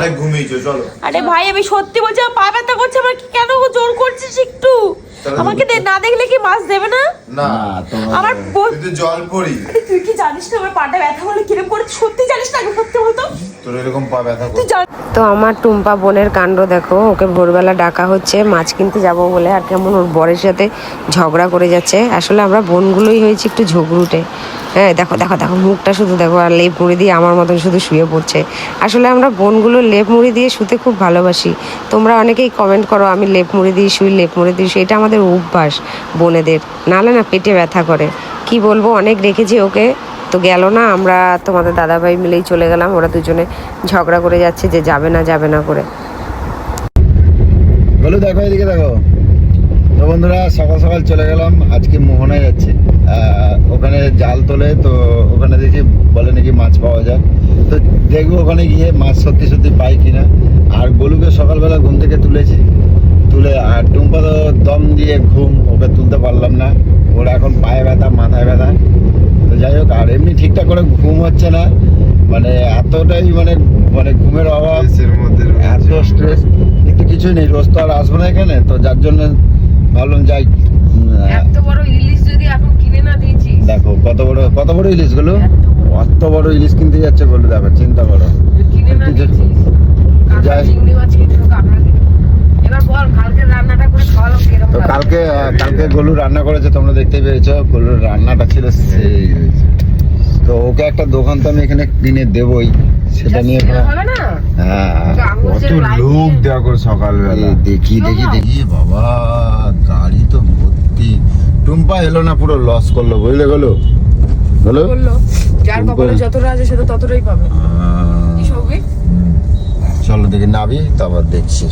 অনেক ঘুমিয়েছো, চলো। আরে ভাই, আমি সত্যি বলছি পা ব্যথা করছে আমার কি কেন জোর করছিস একটু? আমাকে না দেখলে কি মাছ দেবে না? না আমার তুই তো জল পড়ি তুই কি জানিস না আমার পাটা ব্যথা হলে? কিরম করে সত্যি জানিস না আগে সত্যি বলতো? তোর এরকম পা ব্যথা করে তো আমার টুম্পা বোনের কাণ্ড দেখো ওকে ভোরবেলা ডাকা হচ্ছে মাছ কিনতে যাব বলে আর কেমন ওর বরের সাথে ঝগড়া করে যাচ্ছে। আসলে আমরা বোনগুলোই হয়েছি একটু ঝগড়ুটে। হ্যাঁ দেখো দেখো দেখো মুখটা শুধু দেখো আর লেপ মুড়ি দিয়ে আমার মতন শুধু শুয়ে পড়ছে। আসলে আমরা বোনগুলো লেপ মুড়ি দিয়ে শুতে খুব ভালোবাসি। তোমরা অনেকেই কমেন্ট করো আমি লেপ মুড়ি দিয়ে শুই লেপ মুড়ি দিয়ে শুই এটা আমাদের অভ্যাস বোনেদের। নাহলে না পেটে ব্যথা করে। কি বলব, অনেক রেখেছি ওকে। তো গেল না, আমরা তোমাদের দাদাভাই মিলেই চলে গেলাম। ওরা দুজনে ঝগড়া করে যাচ্ছে যে যাবে না যাবে না করে। বলো, দেখো এদিকে দেখো। তো বন্ধুরা, সকাল সকাল চলে গেলাম। আজকে মোহনায় যাচ্ছে। ওখানে জাল তোলে, তো ওখানে দেখি বলে নাকি মাছ পাওয়া যায়। তো দেখব ওখানে গিয়ে মাছ সত্যি সত্যি পাই কিনা। আর গোলুকে সকালবেলা ঘুম থেকে তুলেছি। তুলে আর টুম্পা তো দম দিয়ে ঘুম ওকে তুলতে পারলাম না। ওর এখন পায়ে ব্যথা মাথায় ব্যথা। তো যাই হোক আর এমনি ঠিকঠাক করে ঘুম হচ্ছে না। মানে এতটাই মানে মানে ঘুমের অভাব এত স্ট্রেস কিন্তু কিছুই নেই রোজ তো আর আসব না এখানে। তো যার জন্য ভাবলাম যাই এত বড় ইলিশ যদি এখন কিনে না দিয়েছিস? দেখো কত বড় কত বড় ইলিশগুলো? অত বড় ইলিশ কিনতে যাচ্ছে বলে দেখো চিন্তা করো। কিনে না কিছু- যাই। চিংড়ি মাছ কিনে তো কালকে করে কালকে গলু রান্না করেছে তোমরা দেখতেই পেয়েছ গলুর রান্নাটা ছিল সেই। তো ওকে একটা দোকান তো আমি এখানে কিনে দেবই সেটা নিয়ে হবে না? হ্যাঁ। কত লোক দিয়ে- দেখো সকালবেলা। দেখি দেখি দেখি বাবা গাড়ি তো ভর্তি। টুম্পা এলো না পুরো লস করল বুঝলে গেলো? বলো বলল যার কপালে যতটা আছে সে তো ততটাই পাবে। চলো দেখি নাবি তারপর দেখছি।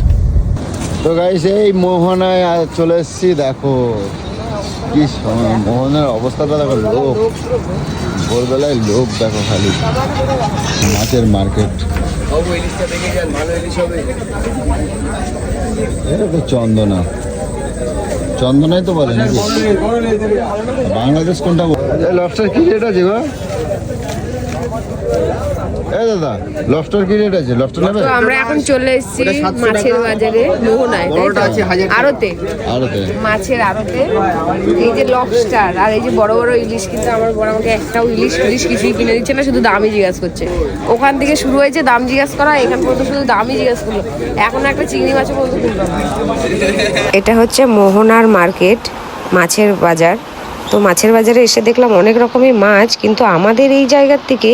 তো গাইস এই মোহনায় চলে এসেছি, দেখো কি মোহনের অবস্থাটা দেখো লোক ভোরবেলায় লোক দেখো খালি। মাছের মার্কেট। এটা তো চন্দনা। চন্দনাই তো বলে নাকি? বাংলাদেশ কোনটা লবস্টার কি রেট আছে গো এই দাদা লবস্টার কি রেট আছে? লবস্টার নেবে? আমরা এখন চলে এসেছি মাছের বাজারে মোহনায় তাই তো? আড়তে। আর ওতে মাছের আড়তে। এই যে লবস্টার আর এই যে বড় বড় ইলিশ কিন্তু আমার বড় আমাকে একটাও ইলিশ ইলিশ কিছুই কিনে দিচ্ছে না শুধু দামই জিজ্ঞাসা করছে। ওখান থেকে শুরু হয়েছে দাম জিজ্ঞাসা করা এখান পর্যন্ত শুধু দামই জিজ্ঞাসা করল। এখন একটা চিংড়ি মাছও পর্যন্ত কিনলো এটা হচ্ছে মোহনার মার্কেট মাছের বাজার। তো মাছের বাজারে এসে দেখলাম অনেক রকমের মাছ, কিন্তু আমাদের এই জায়গার থেকে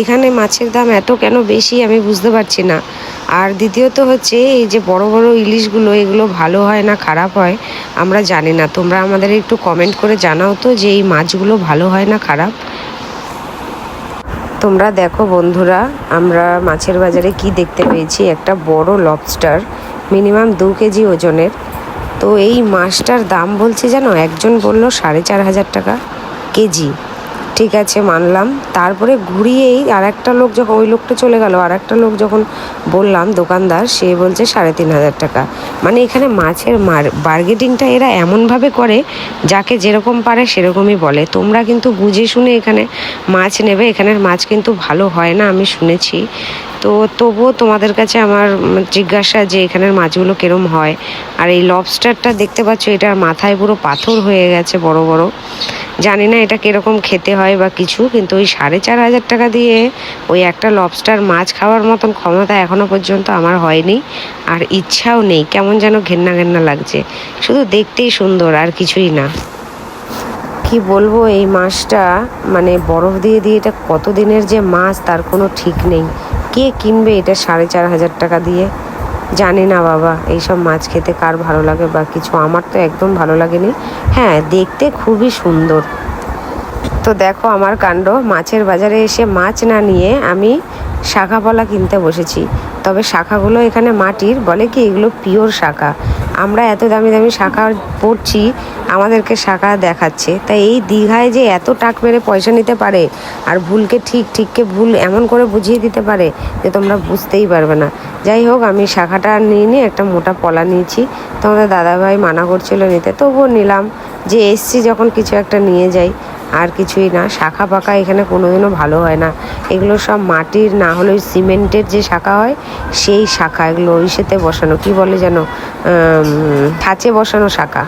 এখানে মাছের দাম এত কেন বেশি আমি বুঝতে পারছি না। আর দ্বিতীয়ত হচ্ছে এই যে বড় বড় ইলিশগুলো, এগুলো ভালো হয় না খারাপ হয়, আমরা জানি না। তোমরা আমাদের একটু কমেন্ট করে জানাও তো যে এই মাছগুলো ভালো হয় না খারাপ। তোমরা দেখো বন্ধুরা, আমরা মাছের বাজারে কি দেখতে পেয়েছি? একটা বড় লবস্টার মিনিমাম দু কেজি ওজনের। তো এই মাছটার দাম বলছে জানো? একজন বলল সাড়ে চার হাজার টাকা কেজি। ঠিক আছে, মানলাম। তারপরে ঘুরিয়েই আর একটা লোক যখন, ওই লোকটা চলে গেল আর একটা লোক যখন বললাম দোকানদার, সে বলছে সাড়ে তিন হাজার টাকা। মানে এখানে মাছের মার বার্গেটিংটা এরা এমনভাবে করে, যাকে যেরকম পারে সেরকমই বলে। তোমরা কিন্তু বুঝে শুনে এখানে মাছ নেবে। এখানের মাছ কিন্তু ভালো হয় না, আমি শুনেছি। তো তবুও তোমাদের কাছে আমার জিজ্ঞাসা যে এখানের মাছগুলো কিরম হয়। আর এই লবস্টারটা দেখতে পাচ্ছ, এটার মাথায় পুরো পাথর হয়ে গেছে বড় বড়। জানি না এটা কীরকম খেতে হয় বা কিছু, কিন্তু ওই সাড়ে চার হাজার টাকা দিয়ে ওই একটা লবস্টার মাছ খাওয়ার মতন ক্ষমতা এখনও পর্যন্ত আমার হয়নি। আর ইচ্ছাও নেই, কেমন যেন ঘেন্না ঘেন্না লাগছে। শুধু দেখতেই সুন্দর, আর কিছুই না। কি বলব, এই মাছটা মানে বরফ দিয়ে দিয়ে এটা কত দিনের যে মাছ, তার কোনো ঠিক নেই। কে কিনবে এটা সাড়ে চার হাজার টাকা দিয়ে? জানি না বাবা, এইসব মাছ খেতে কার ভালো লাগে বা কিছু? আমার তো একদম ভালো লাগেনি। হ্যাঁ দেখতে খুবই সুন্দর। তো দেখো আমার কাণ্ড, মাছের বাজারে এসে মাছ না নিয়ে আমি শাখাপালা কিনতে বসেছি। তবে শাখাগুলো এখানে মাটির, বলে কি এগুলো পিওর শাখা। আমরা এত দামি দামি শাখা পড়ছি আমাদেরকে শাখা দেখাচ্ছে। তাই এই দীঘায় যে এত টাক মেরে পয়সা নিতে পারে, আর ভুলকে ঠিক ঠিককে ভুল এমন করে বুঝিয়ে দিতে পারে, যে তোমরা বুঝতেই পারবে না। যাই হোক, আমি শাখাটা নিয়ে নিয়ে একটা মোটা পলা নিয়েছি। তোমাদের দাদাভাই মানা করছিল নিতে, তবুও নিলাম। যে এসছি যখন কিছু একটা নিয়ে যাই। আর কিছুই না। শাখা পাকা এখানে কোনোদিনও ভালো হয় না। এগুলো সব মাটির, না হলে ওই সিমেন্টের যে শাখা হয়, সেই শাখা। এগুলো ওই সাথে বসানো। কি বলে যেন? থাচে বসানো শাখা।